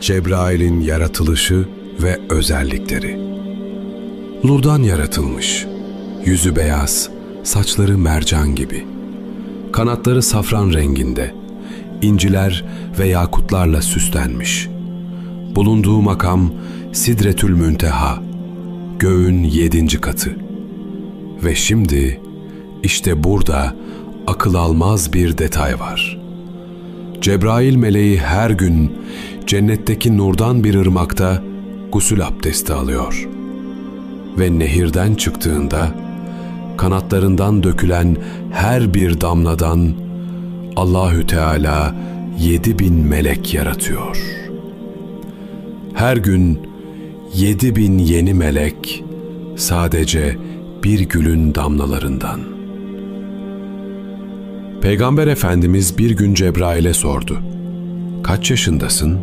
Cebrail'in yaratılışı ve özellikleri. Nurdan yaratılmış. Yüzü beyaz, saçları mercan gibi. Kanatları safran renginde. inciler ve yakutlarla süslenmiş. Bulunduğu makam Sidretül Münteha, göğün yedinci katı. Ve şimdi işte burada akıl almaz bir detay var. Cebrail meleği her gün cennetteki nurdan bir ırmakta gusül abdesti alıyor. Ve nehirden çıktığında kanatlarından dökülen her bir damladan Allahü Teala yedi bin melek yaratıyor. Her gün yedi bin yeni melek sadece bir gülün damlalarından. Peygamber Efendimiz bir gün Cebrail'e sordu. Kaç yaşındasın?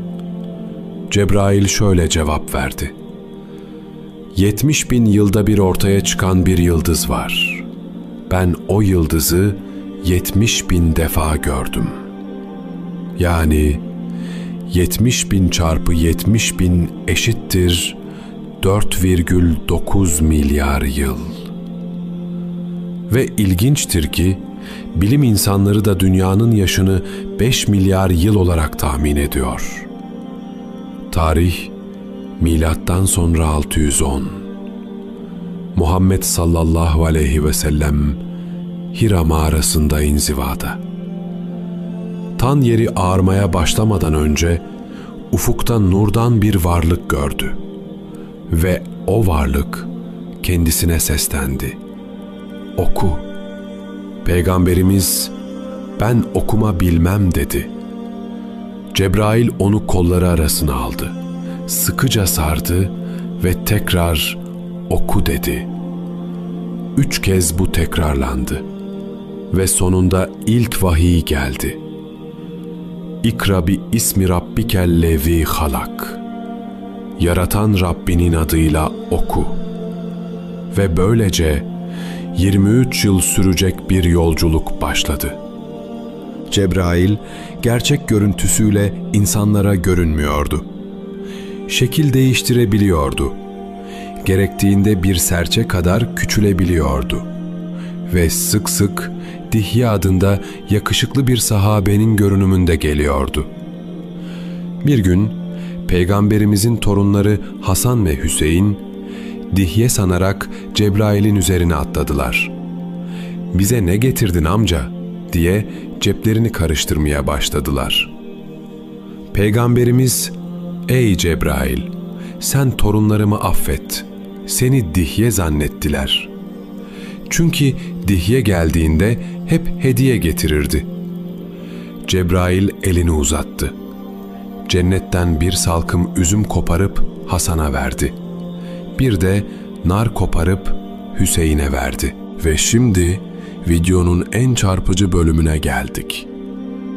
Cebrail şöyle cevap verdi. 70 bin yılda bir ortaya çıkan bir yıldız var. Ben o yıldızı 70 bin defa gördüm. Yani 70 bin çarpı 70 bin eşittir 4,9 milyar yıl. Ve ilginçtir ki bilim insanları da dünyanın yaşını 5 milyar yıl olarak tahmin ediyor. Tarih milattan sonra 610. Muhammed sallallahu aleyhi ve sellem Hira mağarasında inzivada. Tan yeri ağarmaya başlamadan önce ufukta nurdan bir varlık gördü ve o varlık kendisine seslendi. Oku. Peygamberimiz ben okuma bilmem dedi. Cebrail onu kolları arasına aldı. Sıkıca sardı ve tekrar oku dedi. Üç kez bu tekrarlandı ve sonunda ilk vahiy geldi. İkra bi ismi rabbikel levi halak. Yaratan Rabbinin adıyla oku. Ve böylece 23 yıl sürecek bir yolculuk başladı. Cebrail gerçek görüntüsüyle insanlara görünmüyordu. Şekil değiştirebiliyordu. Gerektiğinde bir serçe kadar küçülebiliyordu. Ve sık sık Dihye adında yakışıklı bir sahabenin görünümünde geliyordu. Bir gün Peygamberimizin torunları Hasan ve Hüseyin Dihye sanarak Cebrail'in üzerine atladılar. ''Bize ne getirdin amca?'' diye ceplerini karıştırmaya başladılar. Peygamberimiz, ''Ey Cebrail, sen torunlarımı affet, seni Dihye zannettiler.'' Çünkü Dihye geldiğinde hep hediye getirirdi. Cebrail elini uzattı. Cennetten bir salkım üzüm koparıp Hasan'a verdi. Bir de nar koparıp Hüseyin'e verdi. Ve şimdi videonun en çarpıcı bölümüne geldik.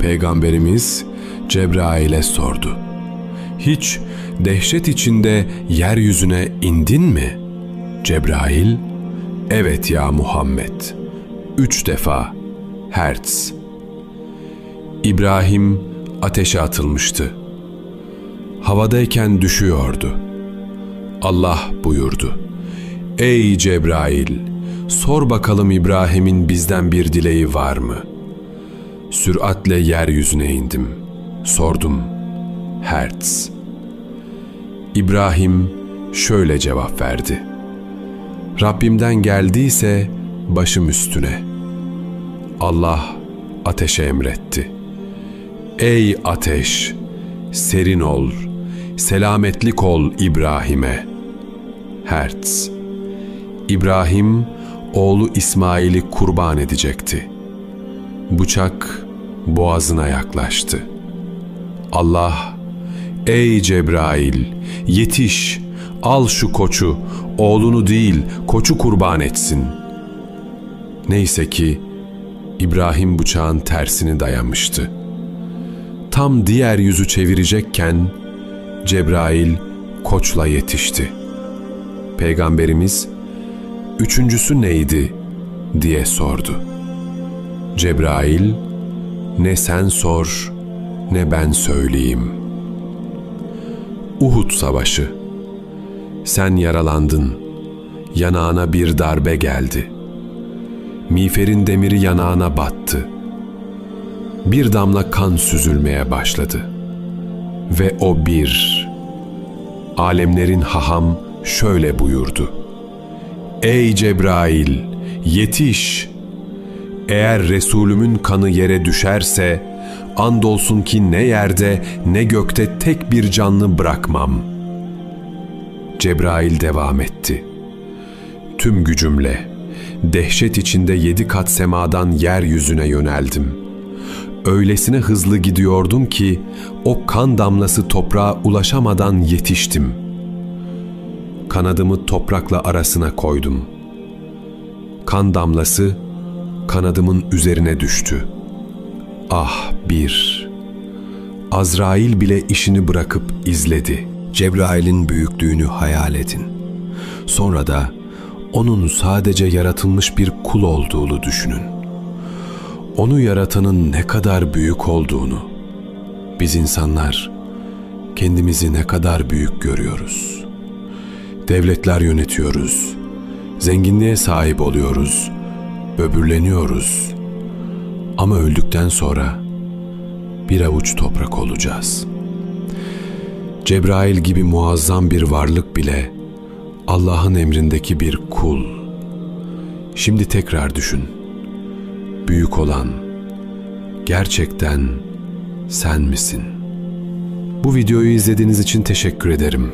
Peygamberimiz Cebrail'e sordu. Hiç dehşet içinde yeryüzüne indin mi? Cebrail, evet ya Muhammed. Üç defa, Hertz. İbrahim ateşe atılmıştı. Havadayken düşüyordu. Allah buyurdu. Ey Cebrail! Sor bakalım İbrahim'in bizden bir dileği var mı? Süratle yeryüzüne indim. Sordum. Hertz. İbrahim şöyle cevap verdi. Rabbimden geldiyse başım üstüne. Allah ateşe emretti. Ey ateş! Serin ol, selametlik ol İbrahim'e. Hertz. İbrahim, oğlu İsmail'i kurban edecekti. Bıçak boğazına yaklaştı. Allah, ey Cebrail, yetiş, al şu koçu, oğlunu değil koçu kurban etsin. Neyse ki İbrahim bıçağın tersini dayamıştı. Tam diğer yüzü çevirecekken Cebrail koçla yetişti. Peygamberimiz üçüncüsü neydi diye sordu. Cebrail ne sen sor ne ben söyleyeyim. Uhud Savaşı. Sen yaralandın. Yanağına bir darbe geldi. Miğferin demiri yanağına battı. Bir damla kan süzülmeye başladı. Ve o bir, alemlerin haham şöyle buyurdu. Ey Cebrail, yetiş! Eğer Resulümün kanı yere düşerse, andolsun ki ne yerde ne gökte tek bir canlı bırakmam. Cebrail devam etti. Tüm gücümle, dehşet içinde yedi kat semadan yeryüzüne yöneldim. Öylesine hızlı gidiyordum ki, o kan damlası toprağa ulaşamadan yetiştim. Kanadımı toprakla arasına koydum. Kan damlası, kanadımın üzerine düştü. Ah bir! Azrail bile işini bırakıp izledi. Cebrail'in büyüklüğünü hayal edin. Sonra da onun sadece yaratılmış bir kul olduğunu düşünün. Onu yaratanın ne kadar büyük olduğunu, biz insanlar kendimizi ne kadar büyük görüyoruz. Devletler yönetiyoruz, zenginliğe sahip oluyoruz, böbürleniyoruz. Ama öldükten sonra bir avuç toprak olacağız. Cebrail gibi muazzam bir varlık bile Allah'ın emrindeki bir kul. Şimdi tekrar düşün. Büyük olan gerçekten sen misin? Bu videoyu izlediğiniz için teşekkür ederim.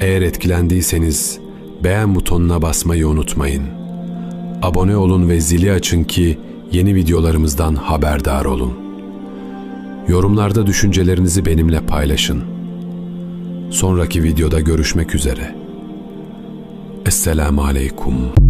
Eğer etkilendiyseniz beğen butonuna basmayı unutmayın. Abone olun ve zili açın ki yeni videolarımızdan haberdar olun. Yorumlarda düşüncelerinizi benimle paylaşın. Sonraki videoda görüşmek üzere. Esselamu Aleyküm.